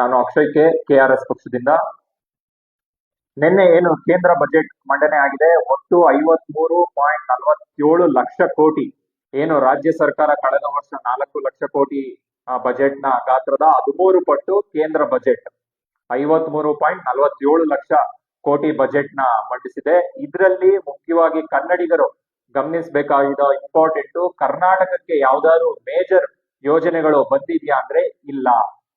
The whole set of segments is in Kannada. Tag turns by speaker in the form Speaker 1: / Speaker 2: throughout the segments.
Speaker 1: ನಾನು ಅಕ್ಷಯ್ ಕೆ ಕೆಆರ್ಎಸ್ ಪಕ್ಷದಿಂದ. ನಿನ್ನೆ ಏನು ಕೇಂದ್ರ ಬಜೆಟ್ ಮಂಡನೆ ಆಗಿದೆ? ಒಟ್ಟು ಐವತ್ ಮೂರು ಪಾಯಿಂಟ್ ನಲವತ್ತೇಳು ಲಕ್ಷ ಕೋಟಿ. ಏನು ರಾಜ್ಯ ಸರ್ಕಾರ ಕಳೆದ ವರ್ಷ ನಾಲ್ಕು ಲಕ್ಷ ಕೋಟಿ ಬಜೆಟ್ನ ಗಾತ್ರದ ಹದಿಮೂರು ಪಟ್ಟು ಕೇಂದ್ರ ಬಜೆಟ್. ಐವತ್ ಮೂರು ಪಾಯಿಂಟ್ ನಲವತ್ತೇಳು ಲಕ್ಷ ಕೋಟಿ ಬಜೆಟ್ನ ಮಂಡಿಸಿದೆ. ಇದರಲ್ಲಿ ಮುಖ್ಯವಾಗಿ ಕನ್ನಡಿಗರು ಗಮನಿಸಬೇಕಾಗಿದ ಇಂಪಾರ್ಟೆಂಟ್, ಕರ್ನಾಟಕಕ್ಕೆ ಯಾವ್ದಾದ್ರು ಮೇಜರ್ ಯೋಜನೆಗಳು ಬಂದಿದೆಯಾ ಅಂದ್ರೆ ಇಲ್ಲ.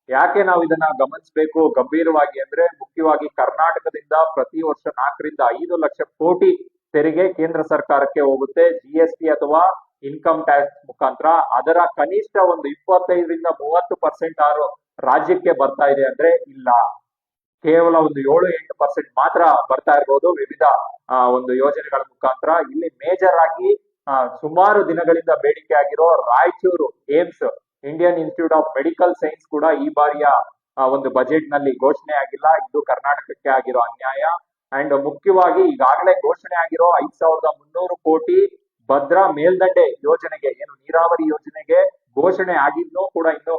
Speaker 1: ಯಾಕೆ ನಾವು ಇದನ್ನ ಗಮನಿಸಬೇಕು? ಗಂಭೀರವಾಗಿ ಅಂದ್ರೆ ಮುಖ್ಯವಾಗಿ ಕರ್ನಾಟಕದಿಂದ ಪ್ರತಿ ವರ್ಷ ನಾಲ್ಕರಿಂದ ಐದು ಲಕ್ಷ ಕೋಟಿ ತೆರಿಗೆ ಕೇಂದ್ರ ಸರ್ಕಾರಕ್ಕೆ ಹೋಗುತ್ತೆ. ಜಿ ಎಸ್ ಟಿ ಅಥವಾ ಇನ್ಕಮ್ ಟ್ಯಾಕ್ಸ್ ಮುಖಾಂತರ. ಅದರ ಕನಿಷ್ಠ ಒಂದು ಇಪ್ಪತ್ತೈದರಿಂದ ಮೂವತ್ತು ಪರ್ಸೆಂಟ್ ಆರು ರಾಜ್ಯಕ್ಕೆ ಬರ್ತಾ ಇದೆ ಅಂದ್ರೆ ಇಲ್ಲ. ಕೇವಲ ಒಂದು ಏಳು ಎಂಟು ಪರ್ಸೆಂಟ್ ಮಾತ್ರ ಬರ್ತಾ ಇರ್ಬೋದು ವಿವಿಧ ಒಂದು ಯೋಜನೆಗಳ ಮುಖಾಂತರ. ಇಲ್ಲಿ ಮೇಜರ್ ಆಗಿ ಸುಮಾರು ದಿನಗಳಿಂದ ಬೇಡಿಕೆ ಆಗಿರೋ Raichur AIIMS Indian institute of medical science ಕೂಡ ಈ ಬಾರಿಯ ಒಂದು ಬಜೆಟ್ನಲ್ಲಿ ಘೋಷಣೆ ಆಗಿಲ್ಲ. ಇದು ಕರ್ನಾಟಕಕ್ಕೆ ಆಗಿರೋ ಅನ್ಯಾಯ. ಅಂಡ್ ಮುಖ್ಯವಾಗಿ ಈಗಾಗಲೇ ಘೋಷಣೆ ಆಗಿರೋ ಐದ್ ಸಾವಿರದ ಮುನ್ನೂರು ಕೋಟಿ ಭದ್ರಾ ಮೇಲ್ದಂಡೆ ಯೋಜನೆಗೆ, ಏನು ನೀರಾವರಿ ಯೋಜನೆಗೆ ಘೋಷಣೆ ಆಗಿದ್ನೂ ಕೂಡ ಇನ್ನು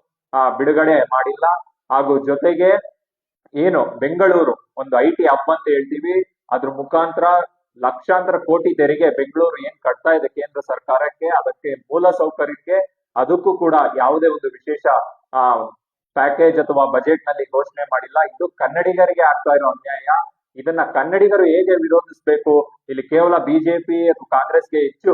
Speaker 1: ಬಿಡುಗಡೆ ಮಾಡಿಲ್ಲ. ಹಾಗೂ ಜೊತೆಗೆ ಏನು ಬೆಂಗಳೂರು, ಒಂದು ಐ ಟಿ ಹಬ್ ಅಂತ ಹೇಳ್ತೀವಿ. ಅದ್ರ ಮುಖಾಂತರ ಲಕ್ಷಾಂತರ ಕೋಟಿ ತೆರಿಗೆ ಬೆಂಗಳೂರು ಏನ್ ಕಟ್ತಾ ಇದೆ ಕೇಂದ್ರ ಸರ್ಕಾರಕ್ಕೆ, ಅದಕ್ಕೆ ಮೂಲ ಸೌಕರ್ಯಕ್ಕೆ ಅದಕ್ಕೂ ಕೂಡ ಯಾವುದೇ ಒಂದು ವಿಶೇಷ, ಆ ಪ್ಯಾಕೇಜ್ ಅಥವಾ ಬಜೆಟ್ನಲ್ಲಿ ಘೋಷಣೆ ಮಾಡಿಲ್ಲ. ಇದು ಕನ್ನಡಿಗರಿಗೆ ಆಗ್ತಾ ಇರೋ ಅನ್ಯಾಯ. ಇದನ್ನ ಕನ್ನಡಿಗರು ಹೇಗೆ ವಿರೋಧಿಸಬೇಕು? ಇಲ್ಲಿ ಕೇವಲ ಬಿಜೆಪಿ ಅಥವಾ ಕಾಂಗ್ರೆಸ್ಗೆ ಹೆಚ್ಚು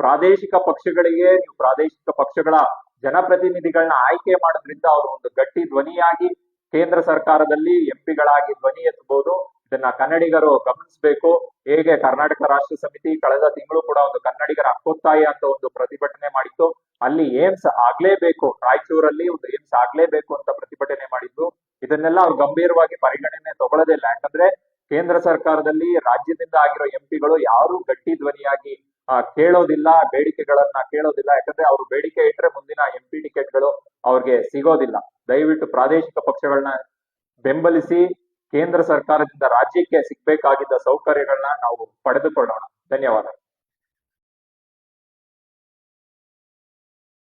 Speaker 1: ಪ್ರಾದೇಶಿಕ ಪಕ್ಷಗಳಿಗೆ, ನೀವು ಪ್ರಾದೇಶಿಕ ಪಕ್ಷಗಳ ಜನಪ್ರತಿನಿಧಿಗಳನ್ನ ಆಯ್ಕೆ ಮಾಡೋದ್ರಿಂದ ಅವರು ಒಂದು ಗಟ್ಟಿ ಧ್ವನಿಯಾಗಿ ಕೇಂದ್ರ ಸರ್ಕಾರದಲ್ಲಿ ಎಂಪಿಗಳಾಗಿ ಧ್ವನಿ ಎತ್ತಬಹುದು. ಇದನ್ನ ಕನ್ನಡಿಗರು ಗಮನಿಸಬೇಕು. ಹೇಗೆ ಕರ್ನಾಟಕ ರಾಷ್ಟ್ರ ಸಮಿತಿ, ಕಳೆದ ತಿಂಗಳು ಕೂಡ ಒಂದು ಕನ್ನಡಿಗರ ಹಕ್ಕೊತ್ತಾಯ ಅಂತ ಒಂದು ಪ್ರತಿಭಟನೆ ಮಾಡಿತ್ತು. ಅಲ್ಲಿ ಏಮ್ಸ್ ಆಗ್ಲೇಬೇಕು, ರಾಯಚೂರಲ್ಲಿ ಒಂದು ಏಮ್ಸ್ ಆಗ್ಲೇಬೇಕು ಅಂತ ಪ್ರತಿಭಟನೆ ಮಾಡಿದ್ದು. ಇದನ್ನೆಲ್ಲ ಅವ್ರು ಗಂಭೀರವಾಗಿ ಪರಿಗಣನೆ ತಗೊಳ್ಳೋದಿಲ್ಲ ಯಾಕಂದ್ರೆ ಕೇಂದ್ರ ಸರ್ಕಾರದಲ್ಲಿ ರಾಜ್ಯದಿಂದ ಆಗಿರೋ ಎಂಪಿಗಳು ಯಾರು ಗಟ್ಟಿ ಧ್ವನಿಯಾಗಿ ಕೇಳೋದಿಲ್ಲ, ಬೇಡಿಕೆಗಳನ್ನ ಕೇಳೋದಿಲ್ಲ. ಯಾಕಂದ್ರೆ ಅವರು ಬೇಡಿಕೆ ಇಟ್ರೆ ಮುಂದಿನ ಎಂಪಿ ಟಿಕೆಟ್ಗಳು ಅವ್ರಿಗೆ ಸಿಗೋದಿಲ್ಲ. ದಯವಿಟ್ಟು ಪ್ರಾದೇಶಿಕ ಪಕ್ಷಗಳನ್ನ ಬೆಂಬಲಿಸಿ, ಕೇಂದ್ರ ಸರ್ಕಾರದಿಂದ ರಾಜ್ಯಕ್ಕೆ ಸಿಗ್ಬೇಕಾಗಿದ್ದ ಸೌಕರ್ಯಗಳನ್ನ ನಾವು ಪಡೆದುಕೊಳ್ಳೋಣ. ಧನ್ಯವಾದ